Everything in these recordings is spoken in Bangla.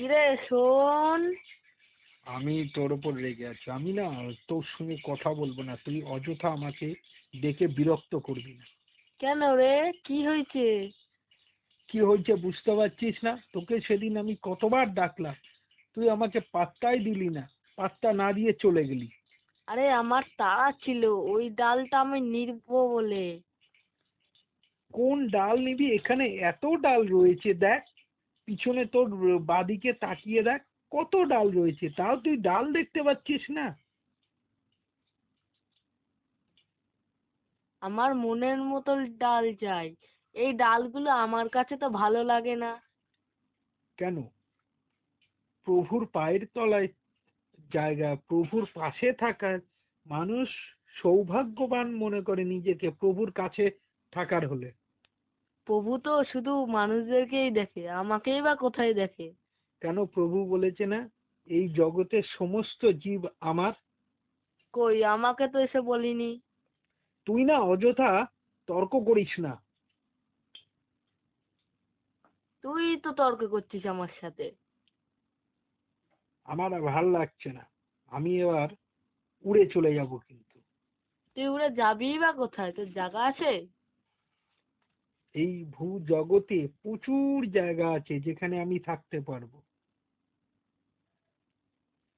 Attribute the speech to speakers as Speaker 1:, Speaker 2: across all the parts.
Speaker 1: কিরে শোন।
Speaker 2: আমি তোর ওপর রেগে আছি। আমি না তোর সঙ্গে কথা বলব না। তুই অযথা আমাকে ডেকে বিরক্ত করবি না।
Speaker 1: কেন রে? কি হয়েছে?
Speaker 2: কি হয়েছে বুঝতে পারছিস না? তোকে সেদিন আমি কতবার ডাকলাম। তুই আমাকে পাত্তাই দিলি না। পাত্তা না দিয়ে চলে গেলি।
Speaker 1: আরে আমার তাড়া ছিল। ওই ডালটা আমি নিবো বলে।
Speaker 2: কোন ডাল নিবি? এখানে এত ডাল রয়েছে দেখ। পিছনে তোর বাদিকে তাকিয়ে দেখ কত ডাল রয়েছে। তাও তুই ডাল দেখতে পাচ্ছিস না।
Speaker 1: আমার মনের মতো ডাল চাই। এই ডালগুলো আমার কাছে তো ভালো লাগে না।
Speaker 2: কেন? প্রভুর পায়ের তলায় জায়গা প্রভুর পাশে থাকার মানুষ সৌভাগ্যবান মনে করে নিজেকে প্রভুর কাছে থাকার হলে।
Speaker 1: প্রভু তো শুধু মানুষদেরকেই দেখে আমাকেই বা কোথায় দেখে?
Speaker 2: কেন প্রভু বলেছে না এই জগতের সমস্ত জীব আমার?
Speaker 1: কই আমাকে তো এসে বলিনি।
Speaker 2: তুই না অযথা তর্ক করিস না।
Speaker 1: তুই তো তর্ক করছিস আমার সাথে।
Speaker 2: আমার আর ভালো লাগছে না আমি এবার উড়ে চলে যাব কিন্তু।
Speaker 1: তুই উড়ে যাবিই বা কোথায়? তোর জায়গা আছে?
Speaker 2: এই ভূ জগতে প্রচুর জায়গা আছে যেখানে আমি থাকতে পারব।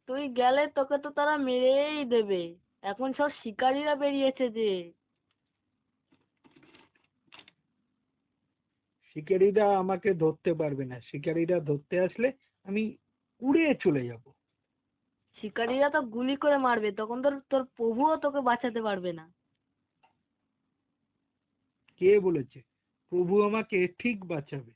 Speaker 1: তুই গেলে তোকে তো তারা মেরেই দেবে। এখন সব শিকারীরা বেরিয়েছে যে।
Speaker 2: শিকারীরা আমাকে ধরতে পারবে না। শিকারীরা ধরতে আসলে আমি উড়ে চলে যাব।
Speaker 1: শিকারীরা তো গুলি করে মারবে তখন তোর তোর প্রভুও তোকে বাঁচাতে পারবে না।
Speaker 2: কে বলেছে? প্রভু আমাকে ঠিক বাঁচাবে।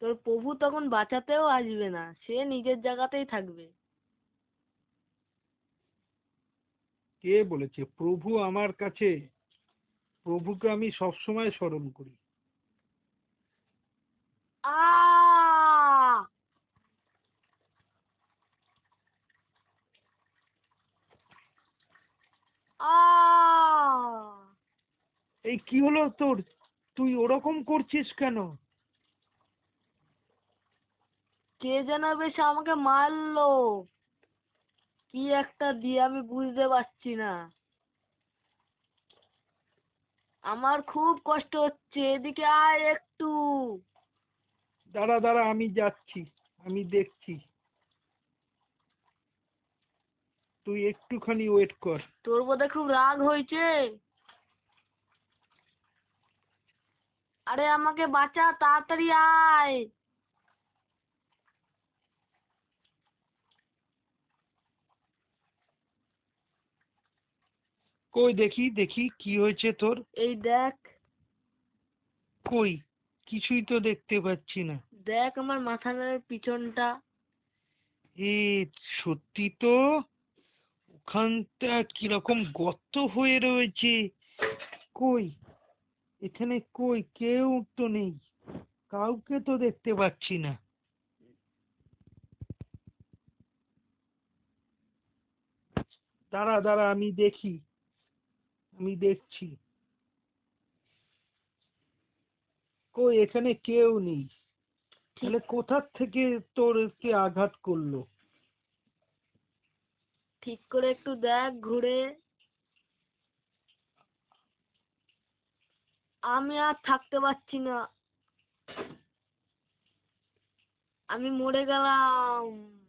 Speaker 1: তোর প্রভু তখন বাঁচাতেও আসবে না সে নিজের জায়গাতেই থাকবে।
Speaker 2: কে বলেছে? প্রভু আমার কাছে প্রভুকে আমি সবসময় স্মরণ করি। এই কি হলো তোর? তুই ওরকম করছিস কেন?
Speaker 1: কে যেন বেশ আমাকে মারলো। কি একটা দিয়ে আমি বুঝতে পারছি না। আমার খুব কষ্ট হচ্ছে এদিকে আয় একটু।
Speaker 2: দাঁড়া দাঁড়া আমি যাচ্ছি আমি দেখছি। তুই একটুখানি ওয়েট কর।
Speaker 1: তোর বোধহয় খুব রাগ হয়েছে? আরে আমাকে বাঁচা তাড়াতাড়ি আয়।
Speaker 2: কই দেখি দেখি কি হয়েছে তোর?
Speaker 1: এই দেখ।
Speaker 2: কই? কিছুই তো দেখতে পাচ্ছি না।
Speaker 1: দেখ আমার মাথার পিছনটা।
Speaker 2: এ সত্যি তো? ওখানটা কীরকম গর্ত হয়ে রয়েছে। কই? এখানে কই? কেউ তো নেই। কাউকে তো দেখতে পাচ্ছি না। দাঁড়া দাঁড়া আমি দেখি। আমি দেখছি। কই এখানে কেউ নেই। তাহলে কোথার থেকে তোর কে আঘাত করল?
Speaker 1: ঠিক করে একটু দেখ ঘুরে। আমি আর থাকতে পারছি না। আমি মরে গেলাম।